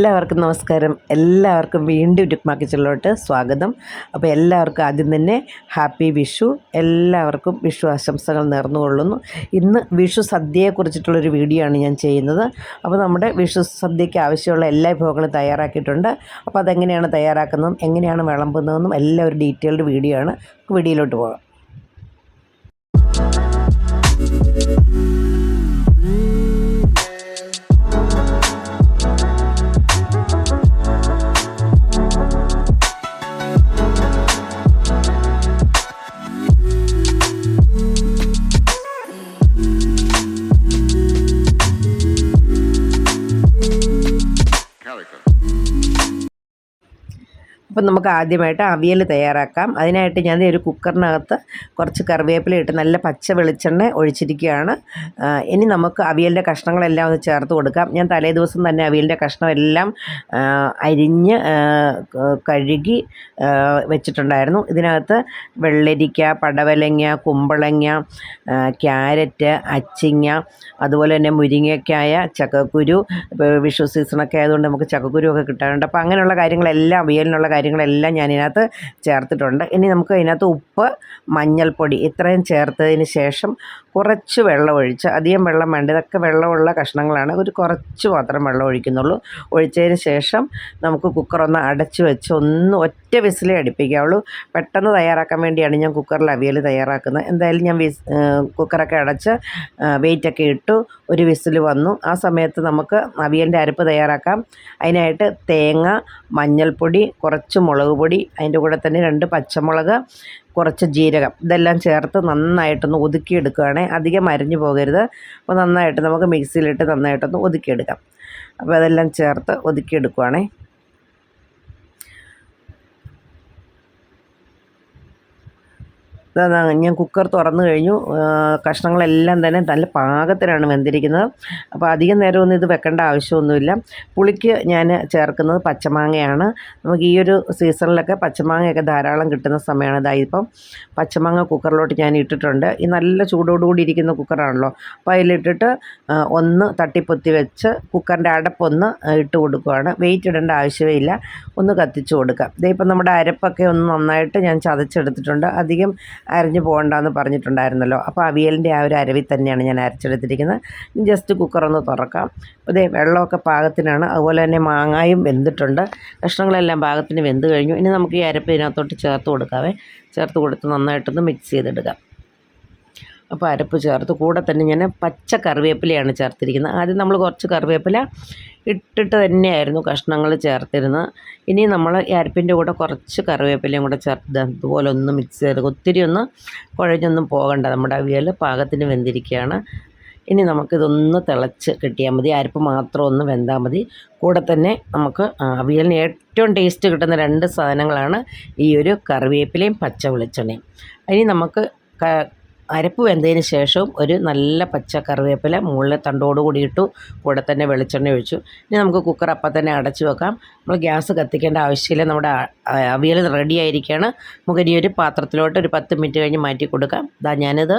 എല്ലാവർക്കും നമസ്കാരം. എല്ലാവർക്കും വീണ്ടും കിച്ചണിലോട്ട് സ്വാഗതം. അപ്പോൾ എല്ലാവർക്കും ആദ്യം തന്നെ ഹാപ്പി വിഷു. എല്ലാവർക്കും വിഷു ആശംസകൾ നേർന്നുകൊള്ളുന്നു. ഇന്ന് വിഷു സദ്യയെക്കുറിച്ചിട്ടുള്ളൊരു വീഡിയോ ആണ് ഞാൻ ചെയ്യുന്നത്. അപ്പോൾ നമ്മുടെ വിഷു സദ്യയ്ക്ക് ആവശ്യമുള്ള എല്ലാ വിഭവങ്ങളും തയ്യാറാക്കിയിട്ടുണ്ട്. അപ്പോൾ അതെങ്ങനെയാണ് തയ്യാറാക്കുന്നതും എങ്ങനെയാണ് വിളമ്പുന്നതെന്നും എല്ലാം ഒരു ഡീറ്റെയിൽഡ് വീഡിയോ ആണ്. വീഡിയോയിലോട്ട് പോകാം. നമുക്ക് ആദ്യമായിട്ട് അവിയൽ തയ്യാറാക്കാം. അതിനായിട്ട് ഞാൻ ഒരു കുക്കറിനകത്ത് കുറച്ച് കറിവേപ്പില ഇട്ട് നല്ല പച്ച വെളിച്ചെണ്ണ ഒഴിച്ചിരിക്കുകയാണ്. ഇനി നമുക്ക് അവിയലിന്റെ കഷ്ണങ്ങളെല്ലാം ഒന്ന് ചേർത്ത് കൊടുക്കാം. ഞാൻ തലേ ദിവസം തന്നെ അവിയലിന്റെ കഷ്ണമെല്ലാം അരിഞ്ഞ് കഴുകി വെച്ചിട്ടുണ്ടായിരുന്നു. ഇതിനകത്ത് വെള്ളരിക്ക പടവലങ്ങ കുമ്പളങ്ങ ക്യാരറ്റ് അച്ചിങ്ങ അതുപോലെ തന്നെ മുരിങ്ങക്കായ ചക്കക്കുരു വിഷു സീസണൊക്കെ ആയതുകൊണ്ട് നമുക്ക് ചക്കക്കുരു ഒക്കെ കിട്ടാറുണ്ട്. അപ്പോൾ അങ്ങനെയുള്ള കാര്യങ്ങളെല്ലാം അവിയലിനുള്ള കാര്യങ്ങളെല്ലാം ഞാൻ ഇതിനകത്ത് ചേർത്തിട്ടുണ്ട്. ഇനി നമുക്ക് ഇതിനകത്ത് ഉപ്പ് മഞ്ഞൾപ്പൊടി ഇത്രയും ചേർത്തതിന് ശേഷം കുറച്ച് വെള്ളം ഒഴിച്ച് അധികം വെള്ളം വേണ്ട ഇതൊക്കെ വെള്ളമുള്ള കഷ്ണങ്ങളാണ്. ഒരു കുറച്ച് മാത്രം വെള്ളം ഒഴിക്കുന്നുള്ളൂ. ഒഴിച്ചതിന് ശേഷം നമുക്ക് കുക്കർ ഒന്ന് അടച്ച് വെച്ച് ഒന്ന് ഒറ്റ വിസിലേ അടുപ്പിക്കാവുള്ളൂ. പെട്ടെന്ന് തയ്യാറാക്കാൻ വേണ്ടിയാണ് ഞാൻ കുക്കറിൽ അവിയൽ തയ്യാറാക്കുന്നത്. എന്തായാലും ഞാൻ വിസ് കുക്കറൊക്കെ അടച്ച് വെയിറ്റൊക്കെ ഇട്ടു ഒരു വിസിൽ വന്നു. ആ സമയത്ത് നമുക്ക് അവിയലിന്റെ അരപ്പ് തയ്യാറാക്കാം. അതിനായിട്ട് തേങ്ങ മഞ്ഞൾപ്പൊടി കുറച്ച് മുളക് പൊടി അതിന്റെ കൂടെ തന്നെ രണ്ട് പച്ചമുളക് കുറച്ച് ജീരകം. ഇതെല്ലാം ചേർത്ത് നന്നായിട്ടൊന്ന് ഒതുക്കിയെടുക്കുകയാണെ അധികം അരിഞ്ഞു പോകരുത്. അപ്പോൾ നന്നായിട്ട് നമുക്ക് മിക്സിയിലിട്ട് നന്നായിട്ടൊന്ന് ഒതുക്കിയെടുക്കാം. അപ്പോൾ അതെല്ലാം ചേർത്ത് ഒതുക്കിയെടുക്കുകയാണേ ഞാൻ കുക്കർ തുറന്നു കഴിഞ്ഞു. കഷ്ണങ്ങളെല്ലാം തന്നെ നല്ല പാകത്തിനാണ് വെന്തിരിക്കുന്നത്. അപ്പോൾ അധികം നേരമൊന്നും ഇത് വെക്കേണ്ട ആവശ്യമൊന്നുമില്ല. പുളിക്ക് ഞാൻ ചേർക്കുന്നത് പച്ചമാങ്ങയാണ്. നമുക്ക് ഈ ഒരു സീസണിലൊക്കെ പച്ചമാങ്ങയൊക്കെ ധാരാളം കിട്ടുന്ന സമയമാണ് ഇതായി ഇപ്പം പച്ചമാങ്ങ കുക്കറിലോട്ട് ഞാൻ ഇട്ടിട്ടുണ്ട്. ഈ നല്ല ചൂടോടുകൂടി ഇരിക്കുന്ന കുക്കറാണല്ലോ. അപ്പോൾ അതിലിട്ടിട്ട് ഒന്ന് തട്ടിപ്പൊത്തി വെച്ച് കുക്കറിന്റെ അടപ്പൊന്ന് ഇട്ട് കൊടുക്കുകയാണ് വെയിറ്റ് ഇടേണ്ട ആവശ്യമേ ഇല്ല. ഒന്ന് കത്തിച്ചു കൊടുക്കുക ഇതേ ഇപ്പം നമ്മുടെ അരപ്പൊക്കെ ഒന്ന് നന്നായിട്ട് ഞാൻ ചതച്ചെടുത്തിട്ടുണ്ട്. അധികം അരഞ്ഞു പോകണ്ടെന്ന് പറഞ്ഞിട്ടുണ്ടായിരുന്നല്ലോ. അപ്പോൾ അവിയലിന്റെ ആ ഒരു അരവി തന്നെയാണ് ഞാൻ അരച്ചെടുത്തിരിക്കുന്നത്. ജസ്റ്റ് കുക്കറൊന്ന് തുറക്കാം. അതേ വെള്ളമൊക്കെ പാകത്തിനാണ്. അതുപോലെ തന്നെ മാങ്ങായും വെന്തിട്ടുണ്ട്. കഷ്ണങ്ങളെല്ലാം പാകത്തിന് വെന്ത് കഴിഞ്ഞു. ഇനി നമുക്ക് ഈ അരപ്പ് ഇതിനകത്തോട്ട് ചേർത്ത് കൊടുക്കാവേ. ചേർത്ത് കൊടുത്ത് നന്നായിട്ടൊന്ന് മിക്സ് ചെയ്തെടുക്കാം അപ്പോൾ അരപ്പ് ചേർത്ത്. കൂടെ തന്നെ ഞാൻ പച്ച കറിവേപ്പിലയാണ് ചേർത്തിരിക്കുന്നത്. ആദ്യം നമ്മൾ കുറച്ച് കറിവേപ്പില ഇട്ടിട്ട് തന്നെയായിരുന്നു കഷ്ണങ്ങൾ ചേർത്തിരുന്നത്. ഇനി നമ്മൾ ഈ അരപ്പിന്റെ കൂടെ കുറച്ച് കറിവേപ്പിലയും കൂടെ ചേർത്ത് അതുപോലെ ഒന്ന് മിക്സ് ചെയ്ത് ഒത്തിരി ഒന്ന് കുഴഞ്ഞൊന്നും പോകണ്ട. നമ്മുടെ അവിയൽ പാകത്തിന് വെന്തിരിക്കുകയാണ്. ഇനി നമുക്കിതൊന്ന് തിളച്ച് കിട്ടിയാൽ മതി. അരപ്പ് മാത്രം ഒന്ന് വെന്താൽ മതി. കൂടെ തന്നെ നമുക്ക് അവിയലിന് ഏറ്റവും ടേസ്റ്റ് കിട്ടുന്ന രണ്ട് സാധനങ്ങളാണ് ഈ ഒരു കറിവേപ്പിലയും പച്ച വെളിച്ചെണ്ണയും. ഇനി നമുക്ക് അരപ്പ് വെന്തതിന് ശേഷവും ഒരു നല്ല പച്ച കറിവേപ്പില മുകളിൽ തണ്ടോട് കൂടി ഇട്ടു കൂടെ തന്നെ വെളിച്ചെണ്ണ ഒഴിച്ചു. ഇനി നമുക്ക് കുക്കർ അപ്പം തന്നെ അടച്ചു വെക്കാം. നമ്മൾ ഗ്യാസ് കത്തിക്കേണ്ട ആവശ്യമില്ല. നമ്മുടെ അവിയൽ റെഡി ആയിരിക്കുകയാണ് നമുക്ക് ഇനി ഒരു പാത്രത്തിലോട്ട് ഒരു പത്ത് മിനിറ്റ് കഴിഞ്ഞ് മാറ്റി കൊടുക്കാം. ഇതാ ഞാനിത്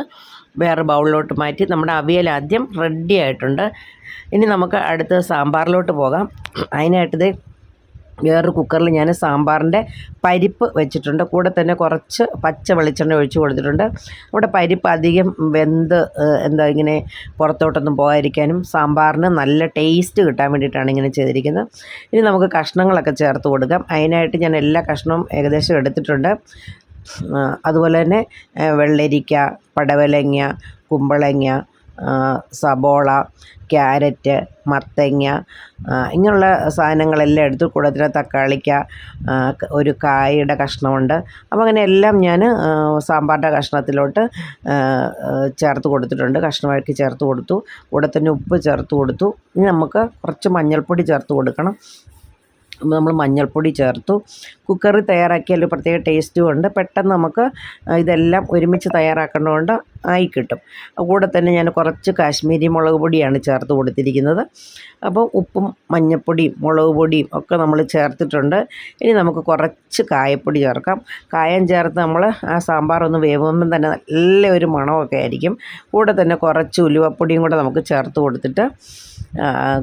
വേറെ ബൗളിലോട്ട് മാറ്റി. നമ്മുടെ അവിയൽ ആദ്യം റെഡി ആയിട്ടുണ്ട്. ഇനി നമുക്ക് അടുത്ത് സാമ്പാറിലോട്ട് പോകാം. അതിനായിട്ടിത് വേറൊരു കുക്കറിൽ ഞാൻ സാമ്പാറിന്റെ പരിപ്പ് വെച്ചിട്ടുണ്ട്. കൂടെ തന്നെ കുറച്ച് പച്ച വെളിച്ചെണ്ണ ഒഴിച്ച് കൊടുത്തിട്ടുണ്ട്. ഇവിടെ പരിപ്പ് അധികം വെന്ത് എന്താ ഇങ്ങനെ പുറത്തോട്ടൊന്നും പോകാതിരിക്കാനും സാമ്പാറിന് നല്ല ടേസ്റ്റ് കിട്ടാൻ വേണ്ടിയിട്ടാണ് ഇങ്ങനെ ചെയ്തിരിക്കുന്നത്. ഇനി നമുക്ക് കഷ്ണങ്ങളൊക്കെ ചേർത്ത് കൊടുക്കാം. അതിനായിട്ട് ഞാൻ എല്ലാ കഷ്ണവും ഏകദേശം എടുത്തിട്ടുണ്ട്. അതുപോലെ തന്നെ വെള്ളരിക്ക പടവലങ്ങ കുമ്പളങ്ങ സബോള ക്യാരറ്റ് മത്തങ്ങ ഇങ്ങനെയുള്ള സാധനങ്ങളെല്ലാം എടുത്ത് കൂടത്തിൽ തക്കാളിക്ക ഒരു കായയുടെ കഷ്ണമുണ്ട്. അപ്പോൾ അങ്ങനെ എല്ലാം ഞാൻ സാമ്പാറിന്റെ കഷ്ണത്തിലോട്ട് ചേർത്ത് കൊടുത്തിട്ടുണ്ട്. കഷ്ണമാക്കി ചേർത്ത് കൊടുത്തു. കൂടെ തന്നെ ഉപ്പ് ചേർത്ത് കൊടുത്തു. ഇനി നമുക്ക് കുറച്ച് മഞ്ഞൾപ്പൊടി ചേർത്ത് കൊടുക്കണം. നമ്മൾ മഞ്ഞൾപ്പൊടി ചേർത്തു. കുക്കറിൽ തയ്യാറാക്കിയാൽ പ്രത്യേക ടേസ്റ്റും ഉണ്ട്. പെട്ടെന്ന് നമുക്ക് ഇതെല്ലാം ഒരുമിച്ച് തയ്യാറാക്കേണ്ടതുകൊണ്ട് ആയി കിട്ടും കൂടെ തന്നെ ഞാൻ കുറച്ച് കാശ്മീരി മുളക് പൊടിയാണ് ചേർത്ത് കൊടുത്തിരിക്കുന്നത്. അപ്പോൾ ഉപ്പും മഞ്ഞൾപ്പൊടിയും മുളക് പൊടിയും ഒക്കെ നമ്മൾ ചേർത്തിട്ടുണ്ട്. ഇനി നമുക്ക് കുറച്ച് കായപ്പൊടി ചേർക്കാം. കായം ചേർത്ത് നമ്മൾ ആ സാമ്പാർ ഒന്ന് വേവുമ്പം തന്നെ നല്ല ഒരു മണമൊക്കെ ആയിരിക്കും. കൂടെ തന്നെ കുറച്ച് ഉലുവപ്പൊടിയും കൂടെ നമുക്ക് ചേർത്ത് കൊടുത്തിട്ട്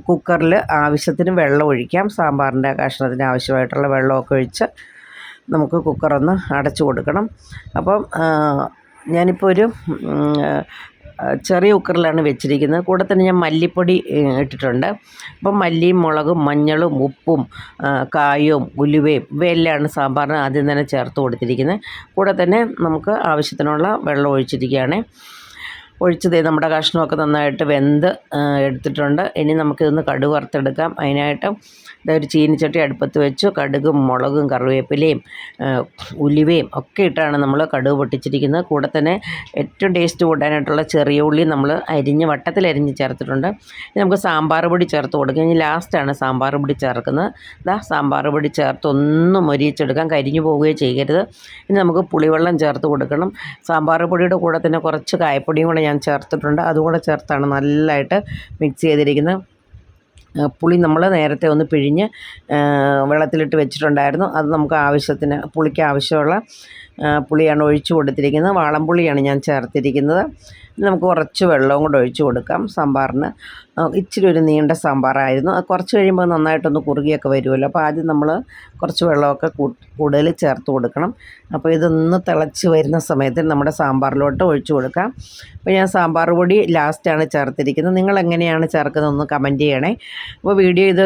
കുക്കറിൽ ആവശ്യത്തിന് വെള്ളം ഒഴിക്കാം. സാമ്പാറിന്റെ കഷ്ണത്തിന് ആവശ്യമായിട്ടുള്ള വെള്ളമൊക്കെ ഒഴിച്ച് നമുക്ക് കുക്കറൊന്ന് അടച്ചു കൊടുക്കണം. അപ്പം ഞാനിപ്പോൾ ഒരു ചെറിയ കുക്കറിലാണ് വെച്ചിരിക്കുന്നത്. കൂടെ തന്നെ ഞാൻ മല്ലിപ്പൊടി ഇട്ടിട്ടുണ്ട്. അപ്പം മല്ലിയും മുളകും മഞ്ഞളും ഉപ്പും കായും ഉലുവയും ഇവയെല്ലാമാണ് സാമ്പാറിന് ആദ്യം തന്നെ ചേർത്ത് കൊടുത്തിരിക്കുന്നത്. കൂടെ തന്നെ നമുക്ക് ആവശ്യത്തിനുള്ള വെള്ളം ഒഴിച്ചിരിക്കുകയാണ്. ഒഴിച്ചത് നമ്മുടെ കഷ്ണമൊക്കെ നന്നായിട്ട് വെന്ത് എടുത്തിട്ടുണ്ട്. ഇനി നമുക്കിതൊന്ന് കടുവറുത്തെടുക്കാം. അതിനായിട്ട് ഒരു ചീനിച്ചട്ടി അടുപ്പത്ത് വെച്ചു. കടുകും മുളകും കറിവേപ്പിലയും ഉലുവയും ഒക്കെ ഇട്ടാണ് നമ്മൾ കടുക് പൊട്ടിച്ചിരിക്കുന്നത്. കൂടെ തന്നെ ഏറ്റവും ടേസ്റ്റ് കൂടാനായിട്ടുള്ള ചെറിയ ഉള്ളി നമ്മൾ അരിഞ്ഞ് വട്ടത്തിൽ അരിഞ്ഞ് ചേർത്തിട്ടുണ്ട്. നമുക്ക് സാമ്പാർ പൊടി ചേർത്ത് കൊടുക്കുക ലാസ്റ്റാണ് സാമ്പാർ പൊടി ചേർക്കുന്നത്. ഇതാ സാമ്പാർ പൊടി ചേർത്ത് ഒന്ന് മൊരിയിച്ചെടുക്കാം കരിഞ്ഞു പോവുകയോ ചെയ്യരുത്. ഇനി നമുക്ക് പുളിവെള്ളം ചേർത്ത് കൊടുക്കണം. സാമ്പാർ പൊടിയുടെ കൂടെ തന്നെ കുറച്ച് കായപ്പൊടിയും കൂടെ ഞാൻ ചേർത്തിട്ടുണ്ട്. അതുകൂടെ ചേർത്താണ് നല്ലതായിട്ട് മിക്സ് ചെയ്തിരിക്കുന്നത്. പുളി നമ്മൾ നേരത്തെ ഒന്ന് പിഴിഞ്ഞ് വെള്ളത്തിലിട്ട് വെച്ചിട്ടുണ്ടായിരുന്നു. അത് നമുക്ക് ആവശ്യത്തിന് പുളിക്ക് ആവശ്യമുള്ള പുളിയാണ് ഒഴിച്ചു കൊടുത്തിരിക്കുന്നത്. വാളംപുളിയാണ് ഞാൻ ചേർത്തിരിക്കുന്നത്. നമുക്ക് കുറച്ച് വെള്ളവും കൂടെ ഒഴിച്ച് കൊടുക്കാം. സാമ്പാറിന് ഇച്ചിരി ഒരു നീണ്ട സാമ്പാറായിരുന്നു. കുറച്ച് കഴിയുമ്പോൾ നന്നായിട്ടൊന്ന് കുറുകിയൊക്കെ വരുമല്ലോ. അപ്പോൾ ആദ്യം നമ്മൾ കുറച്ച് വെള്ളമൊക്കെ കൂടുതൽ ചേർത്ത് കൊടുക്കണം. അപ്പോൾ ഇതൊന്ന് തിളച്ച് വരുന്ന സമയത്ത് നമ്മുടെ സാമ്പാറിലോട്ട് ഒഴിച്ചു കൊടുക്കാം. അപ്പോൾ ഞാൻ സാമ്പാർ പൊടി ലാസ്റ്റാണ് ചേർത്തിരിക്കുന്നത്. നിങ്ങൾ എങ്ങനെയാണ് ചേർക്കുന്നത് ഒന്ന് കമന്റ് ചെയ്യണേ. അപ്പോൾ വീഡിയോ ഇത്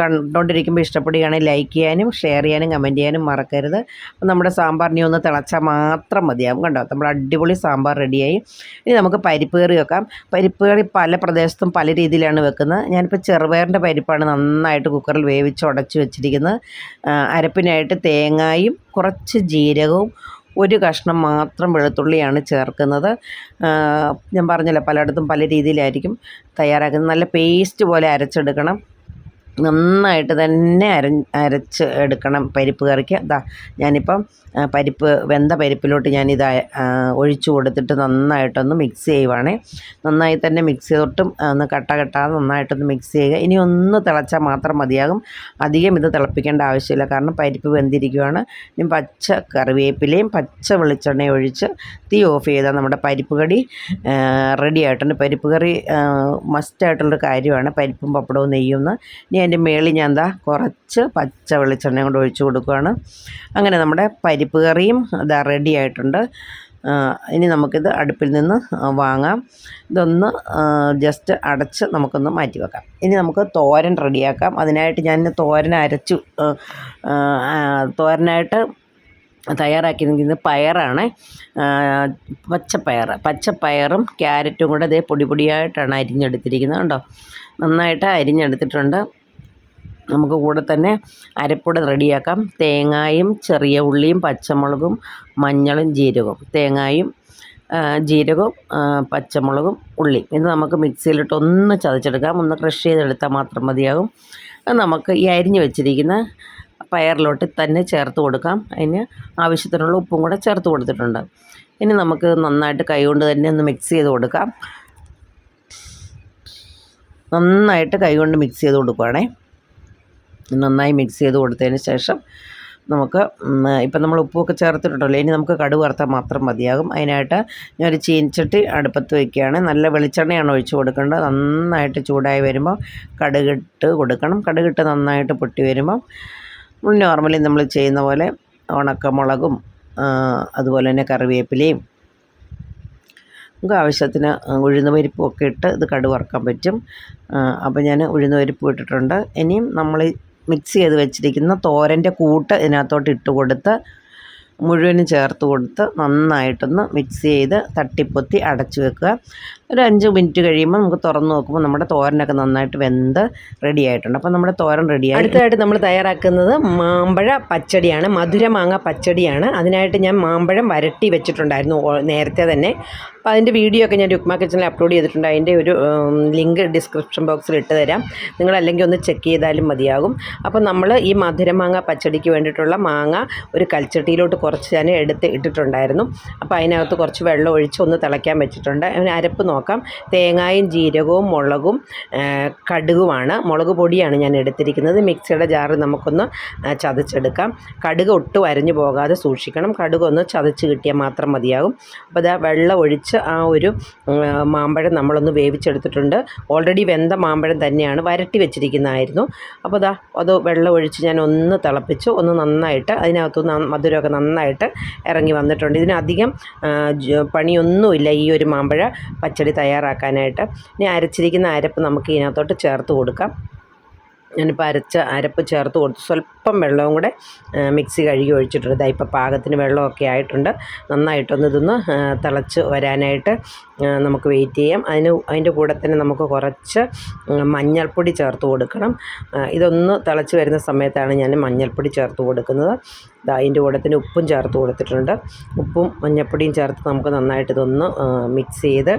കണ്ടുകൊണ്ടിരിക്കുമ്പോൾ ഇഷ്ടപ്പെടുകയാണെങ്കിൽ ലൈക്ക് ചെയ്യാനും ഷെയർ ചെയ്യാനും കമന്റ് ചെയ്യാനും മറക്കരുത്. അപ്പോൾ നമ്മുടെ സാമ്പാറിനെ ഒന്ന് തിളച്ചാൽ മാത്രം മതിയാവും. കണ്ടോ? നമ്മൾ അടിപൊളി സാമ്പാർ റെഡിയായി ഇനി നമുക്ക് പരിപ്പ് കറി വെക്കാം. പരിപ്പ് കറി പല പ്രദേശത്തും പല രീതിയിലാണ് വെക്കുന്നത്. ഞാനിപ്പോൾ ചെറുപയറിന്റെ പരിപ്പാണ് നന്നായിട്ട് കുക്കറിൽ വേവിച്ച് ഉടച്ച് വെച്ചിരിക്കുന്നത്. അരപ്പിനായിട്ട് തേങ്ങായും കുറച്ച് ജീരകവും ഒരു കഷ്ണം മാത്രം വെളുത്തുള്ളിയാണ് ചേർക്കുന്നത്. ഞാൻ പറഞ്ഞല്ലോ പലയിടത്തും പല രീതിയിലായിരിക്കും തയ്യാറാക്കുന്നത്. നല്ല പേസ്റ്റ് പോലെ അരച്ചെടുക്കണം. നന്നായിട്ട് തന്നെ അര അരച്ച് എടുക്കണം പരിപ്പ് കറിക്ക്. ഇതാ ഞാനിപ്പം പരിപ്പ് വെന്ത പരിപ്പിലോട്ട് ഞാനിത് ഒഴിച്ചു കൊടുത്തിട്ട് നന്നായിട്ടൊന്ന് മിക്സ് ചെയ്യുവാണേ. നന്നായി തന്നെ മിക്സ് ചെയ്തിട്ടും ഒന്ന് കട്ട കെട്ടാതെ നന്നായിട്ടൊന്ന് മിക്സ് ചെയ്യുക. ഇനി ഒന്ന് തിളച്ചാൽ മാത്രം മതിയാകും. അധികം ഇത് തിളപ്പിക്കേണ്ട ആവശ്യമില്ല. കാരണം പരിപ്പ് വെന്തിരിക്കുവാണ്. ഇനി പച്ച കറിവേപ്പിലയും പച്ച വെളിച്ചെണ്ണയും ഒഴിച്ച് തീ ഓഫ് ചെയ്താൽ നമ്മുടെ പരിപ്പ് കടി റെഡി ആയിട്ടുണ്ട്. പരിപ്പ് കറി മസ്റ്റായിട്ടുള്ളൊരു കാര്യമാണ്. പരിപ്പും പപ്പടവും നെയ്യുമെന്ന് ഇനി അതിന്റെ മേളിൽ ഞാൻ എന്താ കുറച്ച് പച്ച വെളിച്ചെണ്ണ കൊണ്ട് ഒഴിച്ചു കൊടുക്കുകയാണ്. അങ്ങനെ നമ്മുടെ പരിപ്പ് കറിയും ഇതാ റെഡി ആയിട്ടുണ്ട്. ഇനി നമുക്കിത് അടുപ്പിൽ നിന്ന് വാങ്ങാം. ഇതൊന്ന് ജസ്റ്റ് അടച്ച് നമുക്കൊന്ന് മാറ്റി വെക്കാം. ഇനി നമുക്ക് തോരൻ റെഡിയാക്കാം അതിനായിട്ട് ഞാൻ തോരൻ അരച്ചു. തോരനായിട്ട് തയ്യാറാക്കിയിരിക്കുന്നത് പയറാണ്. പച്ചപ്പയർ പച്ചപ്പയറും ക്യാരറ്റും കൂടെ അതേ പൊടി പൊടിയായിട്ടാണ് അരിഞ്ഞെടുത്തിരിക്കുന്നത് കേട്ടോ നന്നായിട്ട് അരിഞ്ഞെടുത്തിട്ടുണ്ട്. നമുക്ക് കൂടെ തന്നെ അരപ്പൊടി റെഡിയാക്കാം. തേങ്ങായും ചെറിയ ഉള്ളിയും പച്ചമുളകും മഞ്ഞളും ജീരകവും. തേങ്ങായും ജീരകവും പച്ചമുളകും ഉള്ളി ഇത് നമുക്ക് മിക്സിയിലിട്ട് ഒന്ന് ചതച്ചെടുക്കാം. ഒന്ന് ക്രഷ് ചെയ്തെടുത്താൽ മാത്രം മതിയാകും. നമുക്ക് ഈ അരിഞ്ഞു വെച്ചിരിക്കുന്ന പയറിലോട്ട് തന്നെ ചേർത്ത് കൊടുക്കാം. അതിന് ആവശ്യത്തിനുള്ള ഉപ്പും കൂടെ ചേർത്ത് കൊടുത്തിട്ടുണ്ട്. ഇനി നമുക്ക് നന്നായിട്ട് കൈകൊണ്ട് തന്നെ ഒന്ന് മിക്സ് ചെയ്ത് കൊടുക്കാം. നന്നായിട്ട് കൈകൊണ്ട് മിക്സ് ചെയ്ത് കൊടുക്കുവാണേ. നന്നായി മിക്സ് ചെയ്ത് കൊടുത്തതിന് ശേഷം നമുക്ക് ഇപ്പം നമ്മൾ ഉപ്പൊക്കെ ചേർത്തിട്ടുണ്ടല്ലോ ഇനി നമുക്ക് കടുക് വറുത്താൽ മാത്രം മതിയാകും. അതിനായിട്ട് ഞാനൊരു ചീനിച്ചട്ടി അടുപ്പത്ത് വയ്ക്കുകയാണ് നല്ല വെളിച്ചെണ്ണയാണ് ഒഴിച്ച് കൊടുക്കേണ്ടത്. നന്നായിട്ട് ചൂടായി വരുമ്പോൾ കടുകിട്ട് കൊടുക്കണം. കടുകിട്ട് നന്നായിട്ട് പൊട്ടി വരുമ്പോൾ നോർമലി നമ്മൾ ചെയ്യുന്ന പോലെ ഉണക്കമുളകും അതുപോലെ തന്നെ കറിവേപ്പിലയും നമുക്ക് ആവശ്യത്തിന് ഉഴുന്ന പരിപ്പും ഒക്കെ ഇട്ട് ഇത് കടുവറക്കാൻ പറ്റും. അപ്പോൾ ഞാൻ ഉഴുന്ന പരിപ്പ് ഇട്ടിട്ടുണ്ട്. ഇനിയും നമ്മൾ മിക്സ് ചെയ്ത് വെച്ചിരിക്കുന്ന തോരന്റെ കൂട്ട് ഇതിനകത്തോട്ട് ഇട്ട് കൊടുത്ത് മുഴുവനും ചേർത്ത് കൊടുത്ത് നന്നായിട്ടൊന്ന് മിക്സ് ചെയ്ത് തട്ടിപ്പൊത്തി അടച്ചു വെക്കുക. ഒരു അഞ്ച് മിനിറ്റ് കഴിയുമ്പോൾ നമുക്ക് തുറന്ന് നോക്കുമ്പോൾ നമ്മുടെ തോരനൊക്കെ നന്നായിട്ട് വെന്ത് റെഡി ആയിട്ടുണ്ട് അപ്പോൾ നമ്മുടെ തോരൻ റെഡിയായി. അടുത്തതായിട്ട് നമ്മൾ തയ്യാറാക്കുന്നത് മാമ്പഴ പച്ചടിയാണ്. മധുര മാങ്ങ പച്ചടിയാണ്. അതിനായിട്ട് ഞാൻ മാമ്പഴം വരട്ടി വെച്ചിട്ടുണ്ടായിരുന്നു നേരത്തെ തന്നെ. അപ്പോൾ അതിന്റെ വീഡിയോ ഒക്കെ ഞാൻ രുക്മ കിച്ചണിൽ അപ്ലോഡ് ചെയ്തിട്ടുണ്ട്. അതിന്റെ ഒരു ലിങ്ക് ഡിസ്ക്രിപ്ഷൻ ബോക്സിൽ ഇട്ട് തരാം. നിങ്ങൾ അല്ലെങ്കിൽ ഒന്ന് ചെക്ക് ചെയ്താലും മതിയാകും. അപ്പോൾ നമ്മൾ ഈ മധുരമാങ്ങ പച്ചടിക്ക് വേണ്ടിയിട്ടുള്ള മാങ്ങ ഒരു കൽച്ചട്ടിയിലോട്ട് കുറച്ച് ഞാൻ എടുത്ത് ഇട്ടിട്ടുണ്ടായിരുന്നു. അപ്പോൾ അതിനകത്ത് കുറച്ച് വെള്ളം ഒഴിച്ച് ഒന്ന് തിളയ്ക്കാൻ വെച്ചിട്ടുണ്ട്. അതിന് അരപ്പ് നോക്കാം. തേങ്ങായും ജീരകവും മുളകും കടുകുമാണ്. മുളക് പൊടിയാണ് ഞാൻ എടുത്തിരിക്കുന്നത്. മിക്സിയുടെ ജാറ് നമുക്കൊന്ന് ചതച്ചെടുക്കാം. കടുക് ഒട്ടും അരഞ്ഞു പോകാതെ സൂക്ഷിക്കണം. കടുക് ഒന്ന് ചതച്ച് കിട്ടിയാൽ മാത്രം മതിയാകും. അപ്പോൾ ഇതാ വെള്ളം ഒഴിച്ച് ആ ഒരു മാമ്പഴം നമ്മളൊന്ന് വേവിച്ചെടുത്തിട്ടുണ്ട്. ഓൾറെഡി വെന്ത മാമ്പഴം തന്നെയാണ് വരട്ടി വെച്ചിരിക്കുന്നതായിരുന്നു. അപ്പോൾ ദാ അത് വെള്ളം ഒഴിച്ച് ഞാൻ ഒന്ന് തിളപ്പിച്ച് ഒന്ന് നന്നായിട്ട് അതിനകത്ത് മധുരമൊക്കെ നന്നായിട്ട് ഇറങ്ങി വന്നിട്ടുണ്ട്. ഇതിനധികം പണിയൊന്നുമില്ല ഈ ഒരു മാമ്പഴ പച്ചടി തയ്യാറാക്കാനായിട്ട്. ഇനി അരച്ചിരിക്കുന്ന അരപ്പ് നമുക്ക് ഇതിനകത്തോട്ട് ചേർത്ത് കൊടുക്കാം. ഞാനിപ്പോൾ അരച്ച അരപ്പ് ചേർത്ത് കൊടുത്ത്. സ്വല്പം വെള്ളവും കൂടെ മിക്സി കഴുകി ഒഴിച്ചിട്ടുണ്ട്. ഇതാ ഇപ്പോൾ പാകത്തിന് വെള്ളമൊക്കെ ആയിട്ടുണ്ട്. നന്നായിട്ടൊന്ന് ഇതൊന്ന് തിളച്ച് വരാനായിട്ട് നമുക്ക് വെയിറ്റ് ചെയ്യാം. അതിന് അതിന്റെ കൂടെ തന്നെ നമുക്ക് കുറച്ച് മഞ്ഞൾപ്പൊടി ചേർത്ത് കൊടുക്കണം. ഇതൊന്ന് തിളച്ച് വരുന്ന സമയത്താണ് ഞാൻ മഞ്ഞൾപ്പൊടി ചേർത്ത് കൊടുക്കുന്നത്. അതിന്റെ കൂടെ തന്നെ ഉപ്പും ചേർത്ത് കൊടുത്തിട്ടുണ്ട്. ഉപ്പും മഞ്ഞപ്പൊടിയും ചേർത്ത് നമുക്ക് നന്നായിട്ട് ഇതൊന്ന് മിക്സ് ചെയ്ത്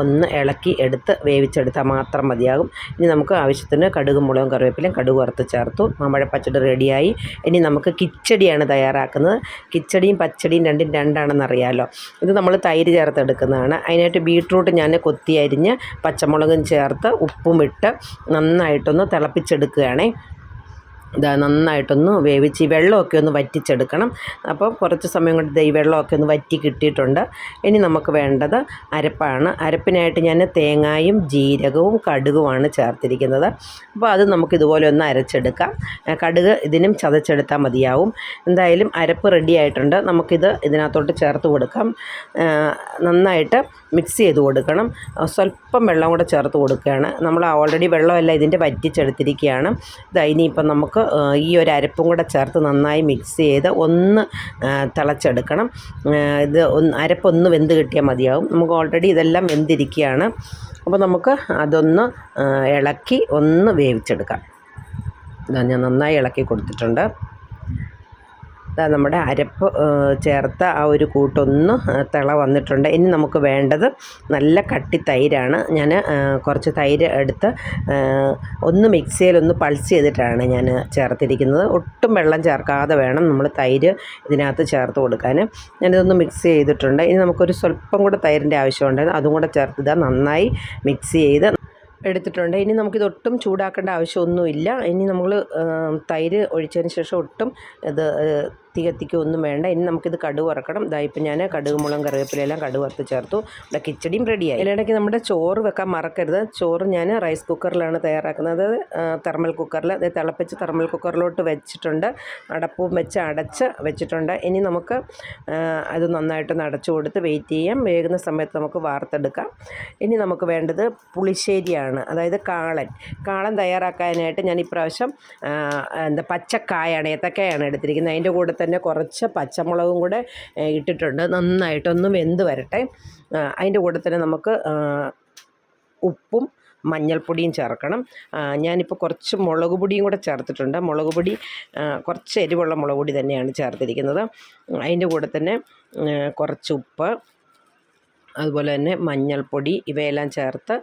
ഒന്ന് ഇളക്കി എടുത്ത് വേവിച്ചെടുത്താൽ മാത്രം മതിയാകും. ഇനി നമുക്ക് ആവശ്യത്തിന് കടുകും മുളകും കറിവേപ്പിലയും കടുക് വറുത്ത് ചേർത്തു. മാമ്പഴ പച്ചടി റെഡിയായി. ഇനി നമുക്ക് കിച്ചടിയാണ് തയ്യാറാക്കുന്നത്. കിച്ചടിയും പച്ചടിയും രണ്ടും രണ്ടാണെന്ന് അറിയാമല്ലോ ഇത് നമ്മൾ തൈര് ചേർത്ത് എടുക്കുന്നതാണ് അതിനായിട്ട് ബീട്രൂട്ട് ഞാൻ കൊത്തി അരിഞ്ഞ് പച്ചമുളകും ചേർത്ത് ഉപ്പും ഇട്ട് നന്നായിട്ടൊന്ന് തിളപ്പിച്ചെടുക്കുകയാണേ. ഇതാ നന്നായിട്ടൊന്ന് വേവിച്ച് ഈ വെള്ളമൊക്കെ ഒന്ന് വറ്റിച്ചെടുക്കണം. അപ്പോൾ കുറച്ച് സമയം കൊണ്ട് ഈ വെള്ളമൊക്കെ ഒന്ന് വറ്റി കിട്ടിയിട്ടുണ്ട്. ഇനി നമുക്ക് വേണ്ടത് അരപ്പാണ്. അരപ്പിനായിട്ട് ഞാൻ തേങ്ങായും ജീരകവും കടുകുമാണ് ചേർത്തിരിക്കുന്നത്. അപ്പോൾ അത് നമുക്ക് ഇതുപോലെ ഒന്ന് അരച്ചെടുക്കാം. കടുക് ഇതിനും ചതച്ചെടുത്താൽ മതിയാവും. എന്തായാലും അരപ്പ് റെഡി ആയിട്ടുണ്ട്. നമുക്കിത് ഇതിനകത്തോട്ട് ചേർത്ത് കൊടുക്കാം. നന്നായിട്ട് മിക്സ് ചെയ്ത് കൊടുക്കണം. സ്വല്പം വെള്ളം കൂടെ ചേർത്ത് കൊടുക്കുകയാണ്. നമ്മൾ ഓൾറെഡി വെള്ളമെല്ലാം ഇതിന്റെ വറ്റിച്ചെടുത്തിരിക്കുകയാണ്. ഇതാ ഇനിയിപ്പം നമുക്ക് ഈ ഒരു അരപ്പും കൂടെ ചേർത്ത് നന്നായി മിക്സ് ചെയ്ത് ഒന്ന് തിളച്ചെടുക്കണം. ഇത് ഒന്ന് അരപ്പൊന്ന് വെന്ത് കിട്ടിയാൽ മതിയാവും. നമുക്ക് ഓൾറെഡി ഇതെല്ലാം വെന്തിരിക്കുകയാണ് അപ്പോൾ നമുക്ക് അതൊന്ന് ഇളക്കി ഒന്ന് വേവിച്ചെടുക്കാം. ഇതാ ഞാൻ നന്നായി ഇളക്കി കൊടുത്തിട്ടുണ്ട്. നമ്മുടെ അരപ്പ് ചേർത്ത ആ ഒരു കൂട്ടൊന്ന് തിള വന്നിട്ടുണ്ട്. ഇനി നമുക്ക് വേണ്ടത് നല്ല കട്ടി തൈരാണ്. ഞാൻ കുറച്ച് തൈര് എടുത്ത് ഒന്ന് മിക്സിയിലൊന്ന് പൾസ് ചെയ്തിട്ടാണ് ഞാൻ ചേർത്തിരിക്കുന്നത്. ഒട്ടും വെള്ളം ചേർക്കാതെ വേണം നമ്മൾ തൈര് ഇതിനകത്ത് ചേർത്ത് കൊടുക്കാൻ ഞാനിതൊന്ന് മിക്സ് ചെയ്തിട്ടുണ്ട്. ഇനി നമുക്കൊരു സ്വല്പം കൂടെ തൈരിന്റെ ആവശ്യമുണ്ടായിരുന്നു. അതും കൂടെ ചേർത്ത് ഇതാ നന്നായി മിക്സ് ചെയ്ത് എടുത്തിട്ടുണ്ട്. ഇനി നമുക്കിത് ഒട്ടും ചൂടാക്കേണ്ട ആവശ്യമൊന്നുമില്ല. ഇനി നമ്മൾ തൈര് ഒഴിച്ചതിന് ശേഷം ഒട്ടും ഇത് ഏഹ്, ഒന്നും വേണ്ട. ഇനി നമുക്കിത് കടുക് വറക്കണം. ഇതാ ഇപ്പം ഞാൻ കടുക് മുളം കറിവേപ്പിലെല്ലാം കടുക് വറുത്ത് ചേർത്തു. ഇവിടെ കിച്ചടിയും റെഡിയായി. ഇതിനിടയ്ക്ക് നമ്മുടെ ചോറ് വെക്കാൻ മറക്കരുത്. ചോറ് ഞാൻ റൈസ് കുക്കറിലാണ് തയ്യാറാക്കുന്നത്. തെർമൽ കുക്കറിൽ അത് തിളപ്പിച്ച് തെർമൽ കുക്കറിലോട്ട് വെച്ചിട്ടുണ്ട്. അടപ്പും വെച്ച് അടച്ച് വെച്ചിട്ടുണ്ട്. ഇനി നമുക്ക് അത് നന്നായിട്ടൊന്ന് അടച്ചു കൊടുത്ത് വെയിറ്റ് ചെയ്യാം. വേകുന്ന സമയത്ത് നമുക്ക് വാർത്തെടുക്കാം. ഇനി നമുക്ക് വേണ്ടത് പുളിശ്ശേരിയാണ് അതായത് കാളൻ. കാളൻ തയ്യാറാക്കാനായിട്ട് ഞാൻ ഇപ്രാവശ്യം എന്താ പച്ചക്കായാണ് ഏത്തക്കായാണ് എടുത്തിരിക്കുന്നത്. അതിന്റെ കൂടെ തന്നെ കുറച്ച് പച്ചമുളകും കൂടെ ഇട്ടിട്ടുണ്ട്. നന്നായിട്ടൊന്ന് വെന്ത് വരട്ടെ. അതിന്റെ കൂടെ തന്നെ നമുക്ക് ഉപ്പും മഞ്ഞൾപ്പൊടിയും ചേർക്കണം. ഞാനിപ്പോൾ കുറച്ച് മുളക് പൊടിയും കൂടെ ചേർത്തിട്ടുണ്ട്. മുളക് പൊടി കുറച്ച് എരിവുള്ള മുളക് പൊടി തന്നെയാണ് ചേർത്തിരിക്കുന്നത്. അതിന്റെ കൂടെ തന്നെ കുറച്ച് ഉപ്പ് അതുപോലെ തന്നെ മഞ്ഞൾപ്പൊടി ഇവയെല്ലാം ചേർത്ത്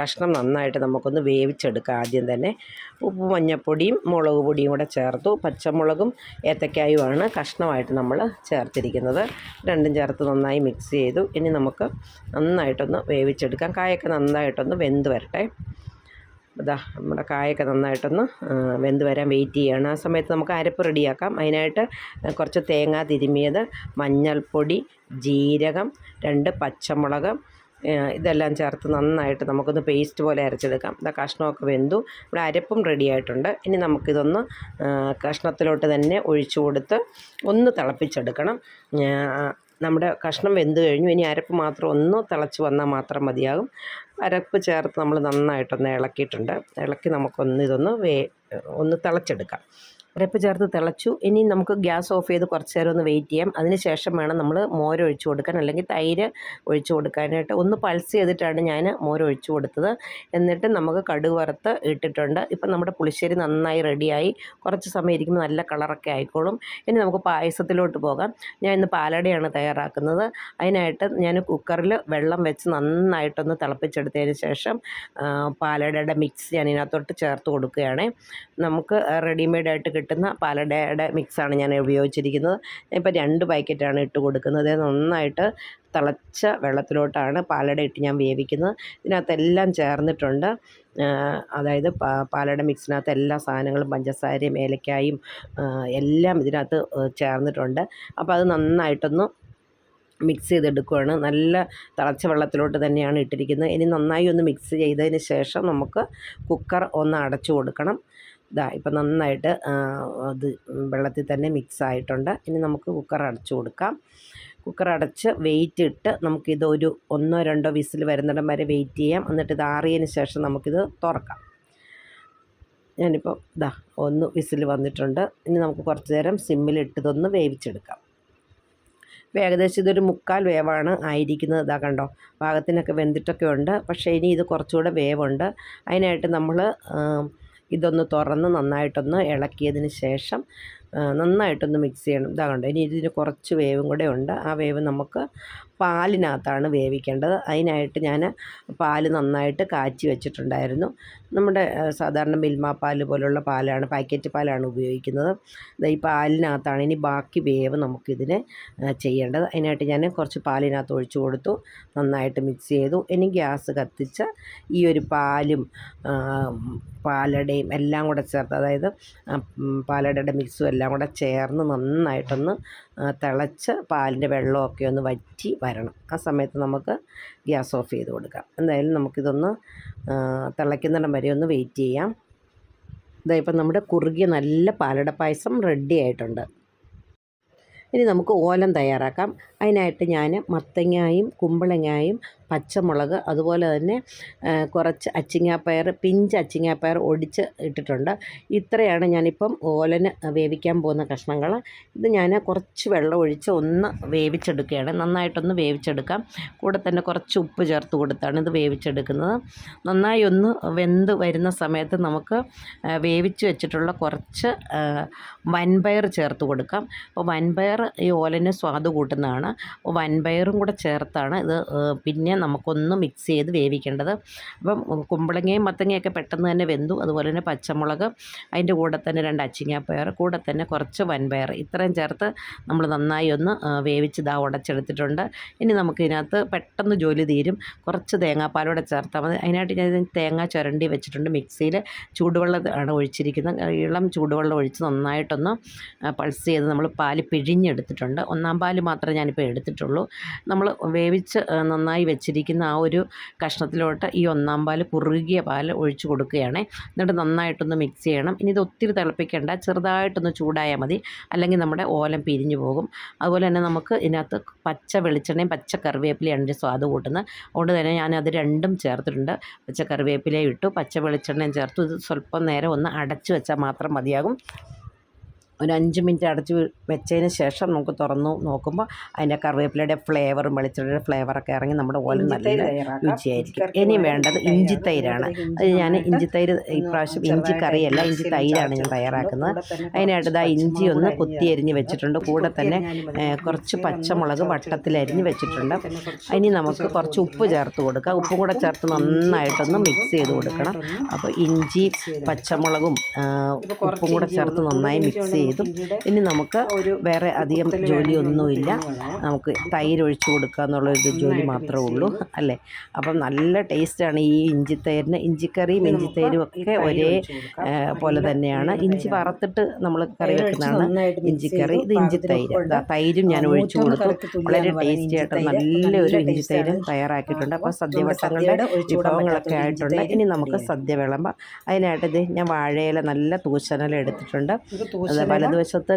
കഷ്ണം നന്നായിട്ട് നമുക്കൊന്ന് വേവിച്ചെടുക്കാം ആദ്യം തന്നെ. ഉപ്പ് മഞ്ഞൾപ്പൊടിയും മുളക് പൊടിയും കൂടെ ചേർത്തു. പച്ചമുളകും ഏത്തക്കായുമാണ് കഷ്ണമായിട്ട് നമ്മൾ ചേർത്തിരിക്കുന്നത്. രണ്ടും ചേർത്ത് നന്നായി മിക്സ് ചെയ്തു. ഇനി നമുക്ക് നന്നായിട്ടൊന്ന് വേവിച്ചെടുക്കാം. കായൊക്കെ നന്നായിട്ടൊന്ന് വെന്ത് വരട്ടെ. ഇതാ നമ്മുടെ കായൊക്കെ നന്നായിട്ടൊന്ന് വെന്ത് വരാൻ വെയിറ്റ് ചെയ്യണം. ആ സമയത്ത് നമുക്ക് അരപ്പ് റെഡിയാക്കാം. അതിനായിട്ട് കുറച്ച് തേങ്ങ തിരുമിയത് മഞ്ഞൾപ്പൊടി ജീരകം രണ്ട് പച്ചമുളക് ഇതെല്ലാം ചേർത്ത് നന്നായിട്ട് നമുക്കൊന്ന് പേസ്റ്റ് പോലെ അരച്ചെടുക്കാം. ഇതാ കഷ്ണമൊക്കെ വെന്തു. ഇവിടെ അരപ്പും റെഡി ആയിട്ടുണ്ട്. ഇനി നമുക്കിതൊന്ന് കഷ്ണത്തിലോട്ട് തന്നെ ഒഴിച്ചു കൊടുത്ത് ഒന്ന് തിളപ്പിച്ചെടുക്കണം. നമ്മുടെ കഷ്ണം വെന്ത് കഴിഞ്ഞു. ഇനി അരപ്പ് മാത്രം ഒന്ന് തിളച്ച് വന്നാൽ മാത്രം മതിയാകും. അരപ്പ് ചേർത്ത് നമ്മൾ നന്നായിട്ടൊന്ന് ഇളക്കിയിട്ടുണ്ട്. ഇളക്കി നമുക്കൊന്ന് ഇതൊന്ന് വേ ഒന്ന് തിളച്ചെടുക്കാം. അരപ്പ് ചേർത്ത് തിളച്ചു. ഇനി നമുക്ക് ഗ്യാസ് ഓഫ് ചെയ്ത് കുറച്ച് നേരം ഒന്ന് വെയിറ്റ് ചെയ്യാം. അതിന് ശേഷം വേണം നമ്മൾ മോര് ഒഴിച്ചു കൊടുക്കാൻ അല്ലെങ്കിൽ തൈര് ഒഴിച്ചു കൊടുക്കാനായിട്ട്. ഒന്ന് പൾസ് ചെയ്തിട്ടാണ് ഞാൻ മോര് ഒഴിച്ചു കൊടുത്തത്. എന്നിട്ട് നമുക്ക് കടുക് വറുത്ത് ഇട്ടിട്ടുണ്ട്. ഇപ്പം നമ്മുടെ പുളിശ്ശേരി നന്നായി റെഡിയായി. കുറച്ച് സമയം ഇരിക്കുമ്പോൾ നല്ല കളറൊക്കെ ആയിക്കോളും. ഇനി നമുക്ക് പായസത്തിലോട്ട് പോകാം. ഞാൻ ഇന്ന് പാലടയാണ് തയ്യാറാക്കുന്നത്. അതിനായിട്ട് ഞാൻ കുക്കറിൽ വെള്ളം വെച്ച് നന്നായിട്ടൊന്ന് തിളപ്പിച്ചെടുത്തതിന് ശേഷം പാലടയുടെ മിക്സ് ഞാൻ ഇതിനകത്തോട്ട് ചേർത്ത് കൊടുക്കുകയാണ്. നമുക്ക് റെഡിമെയ്ഡ് ആയിട്ട് കിട്ടുന്ന പാലടയുടെ മിക്സാണ് ഞാൻ ഉപയോഗിച്ചിരിക്കുന്നത്. ഇപ്പോൾ രണ്ട് പാക്കറ്റാണ് ഇട്ട് കൊടുക്കുന്നത്. നന്നായിട്ട് തിളച്ച വെള്ളത്തിലോട്ടാണ് പാലട ഇട്ട് ഞാൻ വേവിക്കുന്നത്. ഇതിനകത്തെല്ലാം ചേർന്നിട്ടുണ്ട്. അതായത് പാലട മിക്സിനകത്ത് എല്ലാ സാധനങ്ങളും പഞ്ചസാരയും ഏലക്കായും എല്ലാം ഇതിനകത്ത് ചേർന്നിട്ടുണ്ട്. അപ്പോൾ അത് നന്നായിട്ടൊന്ന് മിക്സ് ചെയ്തെടുക്കുകയാണ് നല്ല തിളച്ച വെള്ളത്തിലോട്ട് തന്നെയാണ് ഇട്ടിരിക്കുന്നത്. ഇനി നന്നായി ഒന്ന് മിക്സ് ചെയ്തതിന് ശേഷം നമുക്ക് കുക്കർ ഒന്ന് അടച്ചു കൊടുക്കണം. ഇതാ ഇപ്പം നന്നായിട്ട് അത് വെള്ളത്തിൽ തന്നെ മിക്സ് ആയിട്ടുണ്ട്. ഇനി നമുക്ക് കുക്കർ അടച്ചു കൊടുക്കാം. കുക്കർ അടച്ച് വെയിറ്റ് ഇട്ട് നമുക്കിത് ഒരു ഒന്നോ രണ്ടോ വിസിൽ വരുന്നിടം വരെ വെയിറ്റ് ചെയ്യാം. എന്നിട്ട് ഇത് ആറിയതിന് ശേഷം നമുക്കിത് തുറക്കാം. ഞാനിപ്പോൾ ഇതാ ഒന്ന് വിസിൽ വന്നിട്ടുണ്ട്. ഇനി നമുക്ക് കുറച്ച് നേരം സിമ്മിലിട്ട് ഇതൊന്ന് വേവിച്ചെടുക്കാം. ഇപ്പോൾ ഏകദേശം ഇതൊരു മുക്കാൽ വേവാണ് ആയിരിക്കുന്നത്. ഇതാ കണ്ടോ? പാകത്തിനൊക്കെ വെന്തിട്ടൊക്കെ ഉണ്ട്. പക്ഷേ ഇനി ഇത് കുറച്ചുകൂടെ വേവുണ്ട്. അതിനായിട്ട് നമ്മൾ ഇതൊന്ന് തുറന്ന് നന്നായിട്ടൊന്ന് ഇളക്കിയതിന് ശേഷം നന്നായിട്ടൊന്ന് മിക്സ് ചെയ്യണം. ഇതാ കണ്ടോ ഇനി ഇതിന് കുറച്ച് വേവും കൂടെ ഉണ്ട്. ആ വേവ് നമുക്ക് പാലിനകത്താണ് വേവിക്കേണ്ടത്. അതിനായിട്ട് ഞാൻ പാൽ നന്നായിട്ട് കാച്ചി വെച്ചിട്ടുണ്ടായിരുന്നു. നമ്മുടെ സാധാരണ മിൽമ പാൽ പോലുള്ള പാലാണ് പാക്കറ്റ് പാലാണ് ഉപയോഗിക്കുന്നത്. ഈ പാലിനകത്താണ് ഇനി ബാക്കി വേവ് നമുക്കിതിന് ചെയ്യേണ്ടത്. അതിനായിട്ട് ഞാൻ കുറച്ച് പാലിനകത്ത് ഒഴിച്ചു കൊടുത്തു. നന്നായിട്ട് മിക്സ് ചെയ്തു. ഇനി ഗ്യാസ് കത്തിച്ച ഈ ഒരു പാലും പാലടയും എല്ലാം കൂടെ ചേർത്ത് അതായത് പാലടയുടെ മിക്സും എല്ലാം കൂടെ ചേർന്ന് നന്നായിട്ടൊന്ന് തിളച്ച് പാലിന്റെ വെള്ളമൊക്കെ ഒന്ന് വറ്റി വരണം. ആ സമയത്ത് നമുക്ക് ഗ്യാസ് ഓഫ് ചെയ്ത് കൊടുക്കാം. എന്തായാലും നമുക്കിതൊന്ന് തിളയ്ക്കുന്നിടം വരെ ഒന്ന് വെയിറ്റ് ചെയ്യാം. ഇതാ ഇപ്പം നമ്മുടെ കുറുകിയ നല്ല പാലട പായസം റെഡി ആയിട്ടുണ്ട്. ഇനി നമുക്ക് ഓലം തയ്യാറാക്കാം. അതിനായിട്ട് ഞാൻ മത്തങ്ങായും കുമ്പളങ്ങായും പച്ചമുളക് അതുപോലെ തന്നെ കുറച്ച് അച്ചിങ്ങാപ്പയർ പിഞ്ച് അച്ചിങ്ങാപ്പയർ ഒടിച്ച് ഇട്ടിട്ടുണ്ട്. ഇത്രയാണ് ഞാനിപ്പം ഓലന് വേവിക്കാൻ പോകുന്ന കഷ്ണങ്ങൾ. ഇത് ഞാൻ കുറച്ച് വെള്ളം ഒഴിച്ച് ഒന്ന് വേവിച്ചെടുക്കുകയാണ്. നന്നായിട്ടൊന്ന് വേവിച്ചെടുക്കാം. കൂടെ തന്നെ കുറച്ച് ഉപ്പ് ചേർത്ത് കൊടുത്താണ് ഇത് വേവിച്ചെടുക്കുന്നത്. നന്നായി ഒന്ന് വെന്ത് വരുന്ന സമയത്ത് നമുക്ക് വേവിച്ച് വെച്ചിട്ടുള്ള കുറച്ച് വൻപയർ ചേർത്ത് കൊടുക്കാം. അപ്പോൾ വൻപയർ ഈ ഓലന് സ്വാദ് കൂട്ടുന്നതാണ്. അപ്പോൾ വൻപയറും കൂടെ ചേർത്താണ് ഇത് പിന്നെ നമുക്കൊന്ന് മിക്സ് ചെയ്ത് വേവിക്കേണ്ടത്. അപ്പം കുമ്പളങ്ങയും മത്തങ്ങയൊക്കെ പെട്ടെന്ന് തന്നെ വെന്തു. അതുപോലെ തന്നെ പച്ചമുളക് അതിന്റെ കൂടെ തന്നെ രണ്ട് അച്ചിങ്ങാപ്പയർ കൂടെ തന്നെ കുറച്ച് വൻപയർ ഇത്രയും ചേർത്ത് നമ്മൾ നന്നായി ഒന്ന് വേവിച്ച് ഇതാ ഉടച്ചെടുത്തിട്ടുണ്ട്. ഇനി നമുക്കിതിനകത്ത് പെട്ടെന്ന് ജോലി തീരും. കുറച്ച് തേങ്ങാപ്പാലൂടെ ചേർത്താൽ മതി. അതിനായിട്ട് ഞാൻ തേങ്ങ ചുരണ്ടി വെച്ചിട്ടുണ്ട് മിക്സിയിൽ ചൂടുവെള്ളം ആണ് ഒഴിച്ചിരിക്കുന്നത്. ഇളം ചൂടുവെള്ളം ഒഴിച്ച് നന്നായിട്ടൊന്ന് പൾസ് ചെയ്ത് നമ്മൾ പാൽ പിഴിഞ്ഞെടുത്തിട്ടുണ്ട്. ഒന്നാം പാൽ മാത്രമേ ഞാനിപ്പോൾ എടുത്തിട്ടുള്ളൂ. നമ്മൾ വേവിച്ച് നന്നായി നന്നായി വെച്ചിരിക്കുന്ന ആ ഒരു കഷ്ണത്തിലോട്ട് ഈ ഒന്നാം പാൽ കുറുകിയ പാൽ ഒഴിച്ചു കൊടുക്കുകയാണ്. എന്നിട്ട് നന്നായിട്ടൊന്ന് മിക്സ് ചെയ്യണം. ഇനി ഇത് ഒത്തിരി തിളപ്പിക്കേണ്ട. ചെറുതായിട്ടൊന്ന് ചൂടായാൽ മതി. അല്ലെങ്കിൽ നമ്മുടെ ഓലം പിരിഞ്ഞു പോകും. അതുപോലെ തന്നെ നമുക്ക് ഇതിനകത്ത് പച്ച വെളിച്ചെണ്ണയും പച്ച കറിവേപ്പിലയാണ് ഇതിന്റെ സ്വാദ് കൂട്ടുന്നത്. അതുകൊണ്ട് തന്നെ ഞാനത് രണ്ടും ചേർത്തിട്ടുണ്ട്. പച്ച കറിവേപ്പിലയും ഇട്ടു. പച്ച വെളിച്ചെണ്ണയും ചേർത്തു. ഇത് സ്വല്പം നേരം ഒന്ന് അടച്ചു വെച്ചാൽ മാത്രം മതിയാകും. ഒരു അഞ്ച് മിനിറ്റ് അടച്ച് വെച്ചതിന് ശേഷം നമുക്ക് തുറന്നു നോക്കുമ്പോൾ അതിന്റെ കറിവേപ്പിലയുടെ ഫ്ലേവറും വെളിച്ചെണ്ണയുടെ ഫ്ലേവറൊക്കെ ഇറങ്ങി നമ്മുടെ ഓല നല്ല രുചിയായിരിക്കും. ഇനി വേണ്ടത് ഇഞ്ചി തൈരാണ്. അത് ഞാൻ ഇഞ്ചി തൈര് ഇപ്രാവശ്യം ഇഞ്ചി കറിയല്ല ഇഞ്ചി തൈരാണ് ഞാൻ തയ്യാറാക്കുന്നത്. അതിനായിട്ട് ഇതാ ഇഞ്ചി ഒന്ന് കുത്തി അരിഞ്ഞ് വെച്ചിട്ടുണ്ട്. കൂടെ തന്നെ കുറച്ച് പച്ചമുളക് വട്ടത്തിൽ അരിഞ്ഞ് വെച്ചിട്ടുണ്ട്. ഇനി നമുക്ക് കുറച്ച് ഉപ്പ് ചേർത്ത് കൊടുക്കുക ഉപ്പും കൂടെ ചേർത്ത് നന്നായിട്ടൊന്ന് മിക്സ് ചെയ്ത് കൊടുക്കണം. അപ്പോൾ ഇഞ്ചി പച്ചമുളകും ഉപ്പും കൂടെ ചേർത്ത് നന്നായി മിക്സ് ചെയ്തു ഇനി നമുക്ക് വേറെ അധികം ജോലിയൊന്നുമില്ല നമുക്ക് തൈര് ഒഴിച്ച് കൊടുക്കുക എന്നുള്ളൊരു ജോലി മാത്രമേ ഉള്ളൂ അല്ലേ? അപ്പം നല്ല ടേസ്റ്റാണ് ഈ ഇഞ്ചിത്തൈരിന് ഇഞ്ചിക്കറിയും ഇഞ്ചിത്തൈരും ഒക്കെ ഒരേ പോലെ തന്നെയാണ്. ഇഞ്ചി വറുത്തിട്ട് നമ്മൾ കറി വെക്കുന്നതാണ് ഇഞ്ചിക്കറി ഇത് ഇഞ്ചിത്തൈര് തൈരും. ഞാൻ ഒഴിച്ചു കൊടുത്തു. വളരെ ടേസ്റ്റി ആയിട്ട് നല്ലൊരു ഇഞ്ചിത്തൈരും തയ്യാറാക്കിയിട്ടുണ്ട്. അപ്പോൾ സദ്യവട്ടങ്ങളുടെ വിഭവങ്ങളൊക്കെ ആയിട്ടുണ്ട്. ഇനി നമുക്ക് സദ്യ വിളമ്പ അതിനായിട്ട് ഇത് ഞാൻ വാഴയില നല്ല തൂശനില എടുത്തിട്ടുണ്ട്. വലതുവശത്ത്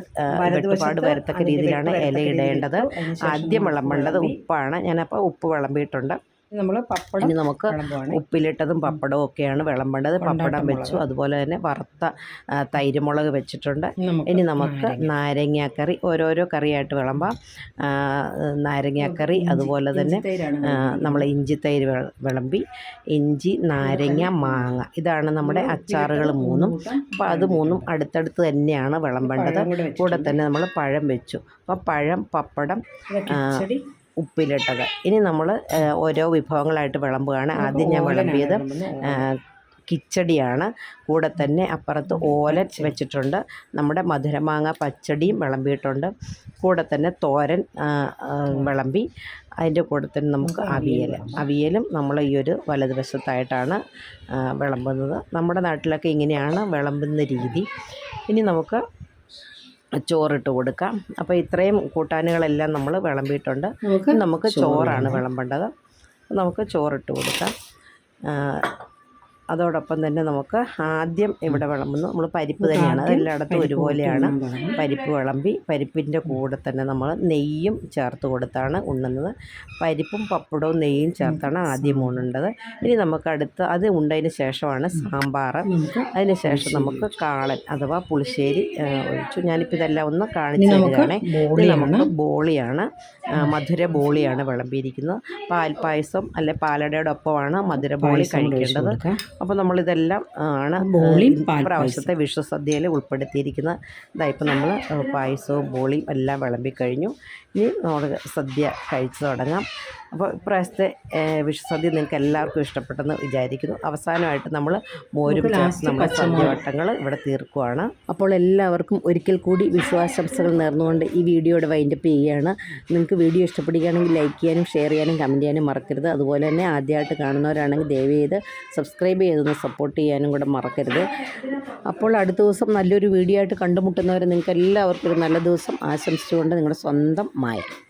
വെട്ടുപാട് വരത്തക്ക രീതിയിലാണ് ഇല ഇടേണ്ടത്. ആദ്യം വിളമ്പേണ്ടത് ഉപ്പാണ്. ഞാനപ്പോൾ ഉപ്പ് വിളമ്പിയിട്ടുണ്ട്. നമ്മൾ പപ്പടം ഇനി നമുക്ക് ഉപ്പിലിട്ടതും പപ്പടവും ഒക്കെയാണ് വിളമ്പേണ്ടത്. പപ്പടം വെച്ചു. അതുപോലെ തന്നെ വറുത്ത തൈരുമുളക് വെച്ചിട്ടുണ്ട്. ഇനി നമുക്ക് നാരങ്ങാക്കറി ഓരോരോ കറിയായിട്ട് വിളമ്പാം. നാരങ്ങാക്കറി അതുപോലെ തന്നെ നമ്മൾ ഇഞ്ചി തൈര് വിളമ്പി ഇഞ്ചി നാരങ്ങ മാങ്ങ. ഇതാണ് നമ്മുടെ അച്ചാറുകൾ മൂന്നും അപ്പോൾ അത് മൂന്നും അടുത്തടുത്ത് തന്നെയാണ് വിളമ്പേണ്ടത്. കൂടെ തന്നെ നമ്മൾ പഴം വെച്ചു. അപ്പോൾ പഴം പപ്പടം ഉപ്പിലിട്ടത്. ഇനി നമ്മൾ ഓരോ വിഭവങ്ങളായിട്ട് വിളമ്പുകയാണ്. ആദ്യം ഞാൻ വിളമ്പിയത് കിച്ചടിയാണ്. കൂടെ തന്നെ അപ്പുറത്ത് ഓല വെച്ചിട്ടുണ്ട്. നമ്മുടെ മധുരമാങ്ങ പച്ചടിയും വിളമ്പിയിട്ടുണ്ട്. കൂടെ തന്നെ തോരൻ വിളമ്പി. അതിന്റെ കൂടെ തന്നെ നമുക്ക് അവിയൽ അവിയലും. നമ്മൾ ഈ ഒരു വലതുവശത്തായിട്ടാണ് വിളമ്പുന്നത്. നമ്മുടെ നാട്ടിലൊക്കെ ഇങ്ങനെയാണ് വിളമ്പുന്ന രീതി. ഇനി നമുക്ക് ചോറിട്ട് കൊടുക്കാം. അപ്പോൾ ഇത്രയും കൂട്ടാനുകളെല്ലാം നമ്മൾ വിളമ്പിയിട്ടുണ്ട്. നമുക്ക് ചോറാണ് വിളമ്പേണ്ടത്. നമുക്ക് ചോറിട്ട് കൊടുക്കാം. അതോടൊപ്പം തന്നെ നമുക്ക് ആദ്യം ഇവിടെ വിളമ്പുന്നു? നമ്മൾ പരിപ്പ് തന്നെയാണ്. എല്ലായിടത്തും ഒരുപോലെയാണ്. പരിപ്പ് വിളമ്പി പരിപ്പിന്റെ കൂടെ തന്നെ നമ്മൾ നെയ്യും ചേർത്ത് കൊടുത്താണ് ഉണ്ണുന്നത്. പരിപ്പും പപ്പടവും നെയ്യും ചേർത്താണ് ആദ്യം ഉണ്ണേണ്ടത്. ഇനി നമുക്ക് അടുത്ത് അത് ഉണ്ടതിന് ശേഷമാണ് സാമ്പാർ. അതിന് ശേഷം നമുക്ക് കാളൻ അഥവാ പുളിശ്ശേരി ഒഴിച്ചു. ഞാനിപ്പോൾ ഇതെല്ലാം ഒന്ന് കാണിച്ചു തരികയാണേ. ഇത് നമുക്ക് ബോളിയാണ്. മധുര ബോളിയാണ് വിളമ്പിയിരിക്കുന്നത്. പാൽപ്പായസം അല്ലെ പാലടയുടെ ഒപ്പമാണ് മധുര ബോളി കഴിക്കേണ്ടത്. അപ്പോൾ നമ്മളിതെല്ലാം ആണ് പ്രാവശ്യത്തെ വിഷുസദ്യയിൽ ഉൾപ്പെടുത്തിയിരിക്കുന്ന ഇതായിപ്പോൾ നമ്മൾ പായസവും ബോളിയും എല്ലാം വിളമ്പിക്കഴിഞ്ഞു. ഇനി നമ്മൾ സദ്യ കഴിച്ചു തുടങ്ങാം. അപ്പോൾ ഇപ്രാവശ്യത്തെ വിഷുസദ്യ നിങ്ങൾക്ക് എല്ലാവർക്കും ഇഷ്ടപ്പെട്ടെന്ന് വിചാരിക്കുന്നു. അവസാനമായിട്ട് നമ്മൾ മോരും ചേർത്ത് നമ്മുടെ സദ്യവട്ടങ്ങൾ ഇവിടെ തീർക്കുവാണ്. അപ്പോൾ എല്ലാവർക്കും ഒരിക്കൽ കൂടി വിശ്വാസംസകൾ നേർന്നുകൊണ്ട് ഈ വീഡിയോയുടെ വൈൻഡപ്പ് ചെയ്യുകയാണ്. നിങ്ങൾക്ക് വീഡിയോ ഇഷ്ടപ്പെടുകയാണെങ്കിൽ ലൈക്ക് ചെയ്യാനും ഷെയർ ചെയ്യാനും കമന്റ് ചെയ്യാനും മറക്കരുത്. അതുപോലെ തന്നെ ആദ്യമായിട്ട് കാണുന്നവരാണെങ്കിൽ ദയവ് ചെയ്ത് സബ്സ്ക്രൈബ് ചെയ്തൊന്ന് സപ്പോർട്ട് ചെയ്യാനും കൂടെ മറക്കരുത്. അപ്പോൾ അടുത്ത ദിവസം നല്ലൊരു വീഡിയോ ആയിട്ട് കണ്ടുമുട്ടുന്നവരെ നിങ്ങൾക്ക് എല്ലാവർക്കും ഒരു നല്ല ദിവസം ആശംസിച്ചുകൊണ്ട് നിങ്ങളുടെ സ്വന്തം Mike.